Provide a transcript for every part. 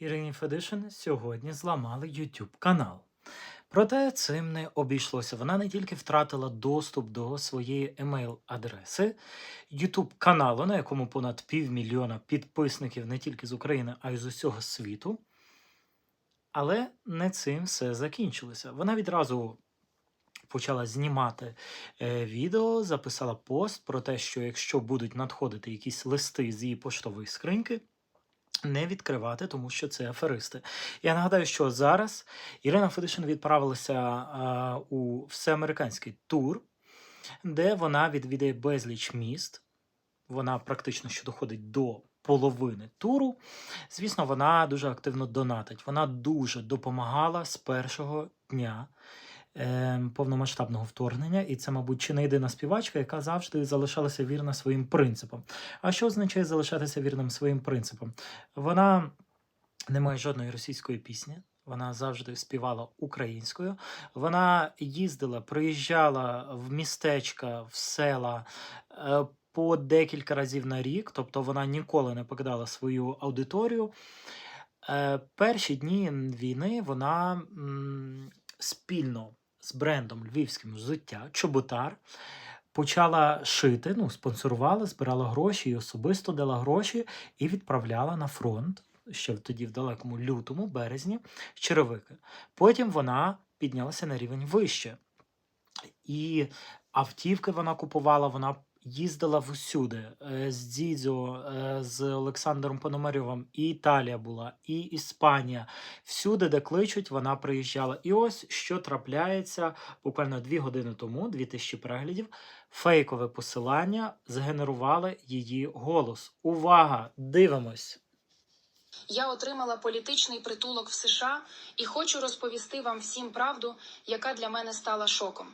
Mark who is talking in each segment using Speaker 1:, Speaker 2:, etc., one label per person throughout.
Speaker 1: Ірині Федишин сьогодні зламали YouTube канал. Проте цим не обійшлося. Вона не тільки втратила доступ до своєї емейл-адреси YouTube каналу, на якому понад півмільйона підписників не тільки з України, а й з усього світу. Але не цим все закінчилося. Вона відразу почала знімати е, відео, записала пост про те, що якщо будуть надходити якісь листи з її поштової скриньки, не відкривати, тому що це аферисти. Я нагадаю, що зараз Ірина Федишин відправилася а, у всеамериканський тур, де вона відвідає безліч міст. Вона практично що доходить до половини туру. Звісно, вона дуже активно донатить. Вона дуже допомагала з першого дня повномасштабного вторгнення, і це, мабуть, чи не єдина співачка, яка завжди залишалася вірна своїм принципам. А що означає залишатися вірним своїм принципам? Вона не має жодної російської пісні. Вона завжди співала українською. Вона їздила, приїжджала в містечка, в села е, по декілька разів на рік, тобто вона ніколи не покидала свою аудиторію. Е, Перші дні війни вона спільно з брендом львівським взуття Чоботар почала шити, ну, спонсорувала, збирала гроші і особисто дала гроші і відправляла на фронт ще тоді в далекому лютому, березні, черевики. Потім вона піднялася на рівень вище. І автівки вона купувала, вона їздила всюди. Е, З Дідзьо, е, з Олександром Пономарьовим, і Італія була, і Іспанія. Всюди, де кличуть, вона приїжджала. І ось що трапляється буквально дві години тому, 2000 переглядів. Фейкове посилання згенерували її голос. Увага! Дивимось!
Speaker 2: Я отримала політичний притулок в США і хочу розповісти вам всім правду, яка для мене стала шоком.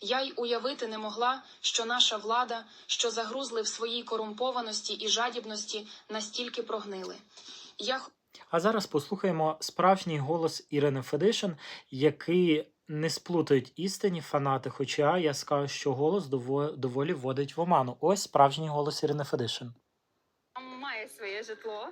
Speaker 2: Я й уявити не могла, що наша влада, що загрузли в своїй корумпованості і жадібності, настільки прогнили. Я
Speaker 1: А зараз послухаємо справжній голос Ірини Федишин, який не сплутають істинні фанати. Хоча я скажу, що голос дово- доволі вводить в оману. Ось справжній голос Ірини Федишин.
Speaker 3: Має своє житло.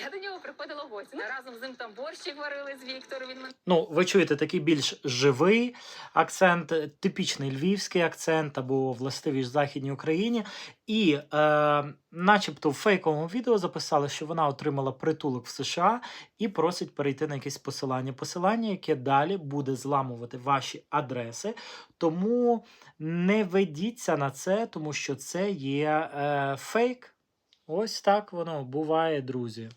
Speaker 3: Я до нього приходила в гості. Разом з ним там борщик варили з Віктором. Він
Speaker 1: Ну, ви чуєте такий більш живий акцент, типічний львівський акцент або властивий ж Західній Україні. І, е, начебто, в фейковому відео записали, що вона отримала притулок в США і просить перейти на якесь посилання. Посилання, яке далі буде зламувати ваші адреси. Тому не ведіться на це, тому що це є е, фейк. Ось так воно буває, друзі.